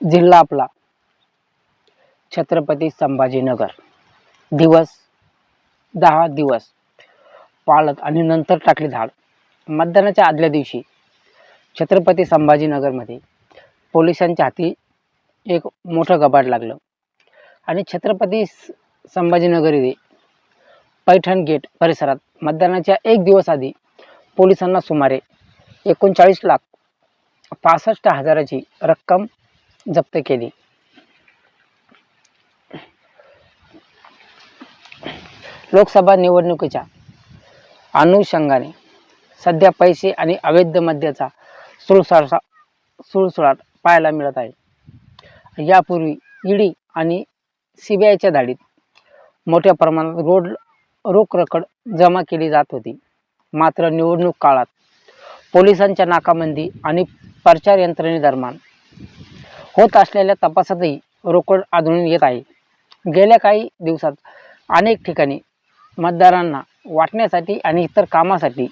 जिल्हा आपला. छत्रपती संभाजीनगर. दिवस दहा दिवस. पाळत आणि नंतर टाकली झाड. मतदानाच्या आदल्या दिवशी छत्रपती संभाजीनगरमध्ये पोलिसांच्या हाती एक मोठं गबाड लागलं. आणि छत्रपती संभाजीनगर येथे पैठण गेट परिसरात मतदानाच्या एक दिवस आधी पोलिसांना सुमारे एकोणचाळीस लाख पासष्ट हजाराची रक्कम जप्त केली. लोकसभा निवडणुकीच्या अनुषंगाने सध्या पैसे आणि अवैध मद्याचा सुळसाळसा सुळसुळाट पाहायला मिळत आहे. यापूर्वी ईडी आणि सी बी आयच्या धाडीत मोठ्या प्रमाणात रोड रोख रकड जमा केली जात होती. मात्र निवडणूक काळात पोलिसांच्या नाकाबंदी आणि प्रचार यंत्रणेदरम्यान होत असलेल्या तपासातही रोकड आढळून येत आहे. गेल्या काही दिवसात अनेक ठिकाणी मतदारांना वाटण्यासाठी आणि इतर कामासाठी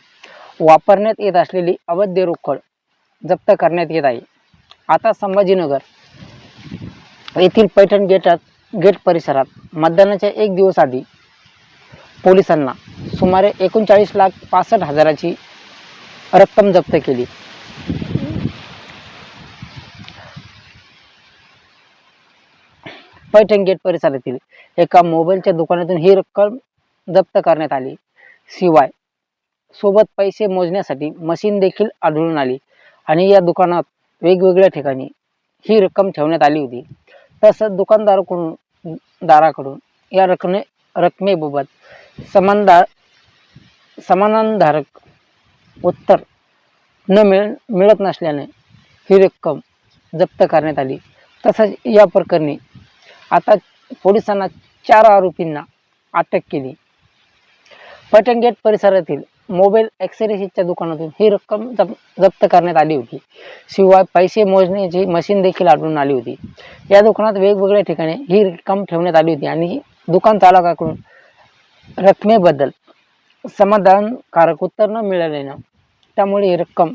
वापरण्यात येत असलेली अवैध रोकड जप्त करण्यात येत आहे. आता संभाजीनगर येथील पैठण गेटात गेट परिसरात मतदानाच्या एक दिवस आधी पोलिसांना सुमारे एकोणचाळीस लाख पासष्ट हजाराची रक्कम जप्त केली. पैठण गेट परिसरातील एका मोबाईलच्या दुकानातून ही रक्कम जप्त करण्यात आली. शिवाय सोबत पैसे मोजण्यासाठी मशीन देखील आढळून आली आणि या दुकानात वेगवेगळ्या ठिकाणी ही रक्कम ठेवण्यात आली होती. तसंच दुकानदाराकडून दाराकडून या रकमे रकमेबाबत समानदार समानधारक उत्तर न मिळ मिळत नसल्याने ही रक्कम जप्त करण्यात आली. तसंच या प्रकरणी आता पोलिसांना चार आरोपींना अटक केली. पटण गेट परिसरातील मोबाईल ॲक्सेसरीजच्या दुकानातून ही रक्कम जप जप्त करण्यात आली होती. शिवाय पैसे मोजण्याची मशीन देखील आढळून आली होती. या दुकानात वेगवेगळ्या ठिकाणी ही रक्कम ठेवण्यात आली होती आणि दुकान चालकाकडून रकमेबद्दल समाधानकारक उत्तर न मिळाल्यानं त्यामुळे ही रक्कम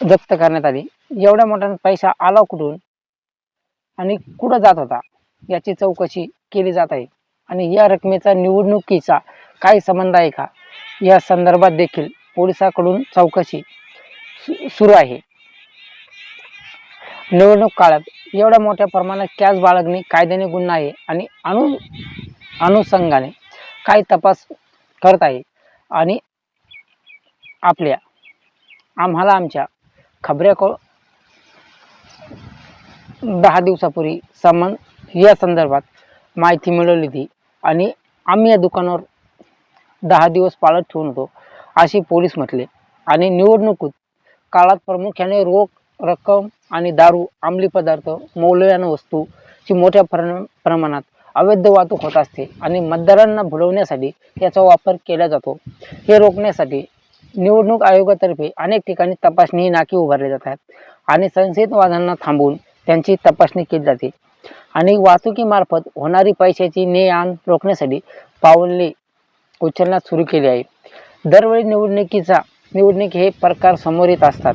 जप्त करण्यात आली. एवढ्या मोठ्या पैसा आला कुठून आणि कुठं जात होता? याची चौकशी केली जात आहे. आणि या रकमेचा निवडणुकीचा काय संबंध आहे का? या संदर्भात देखील पोलिसाकडून चौकशी सुरू आहे. निवडणूक काळात एवढ्या मोठ्या प्रमाणात कॅश बाळगणे कायद्याने गुन्हा आहे आणि अनु अनुषंगाने काय तपास करत आहे. आणि आपल्या आम्हाला आमच्या खबऱ्याकडून दहा दिवसापूर्वी समन या संदर्भात माहिती मिळवली होती. आणि आम्ही या दुकानावर दहा दिवस पाळत ठेवून होतो अशी पोलीस म्हटले. आणि निवडणुकीत काळात प्रामुख्याने रोख रक्कम आणि दारू अंमली पदार्थ मौल्यवान वस्तूची मोठ्या प्रमाणात अवैध वाहतूक होत असते आणि मतदारांना भुलवण्यासाठी याचा वापर केला जातो. हे रोखण्यासाठी निवडणूक आयोगातर्फे अनेक ठिकाणी तपासणी नाके उभारले जातात आणि संशयित वादांना थांबवून त्यांची तपासणी केली जाते. आणि वाहतुकीमार्फत होणारी पैशाची ने आण रोखण्यासाठी पावले उचलण्यास सुरू केली आहे. दरवेळी निवडणुकीचा निवडणूक हे प्रकार समोर येत असतात.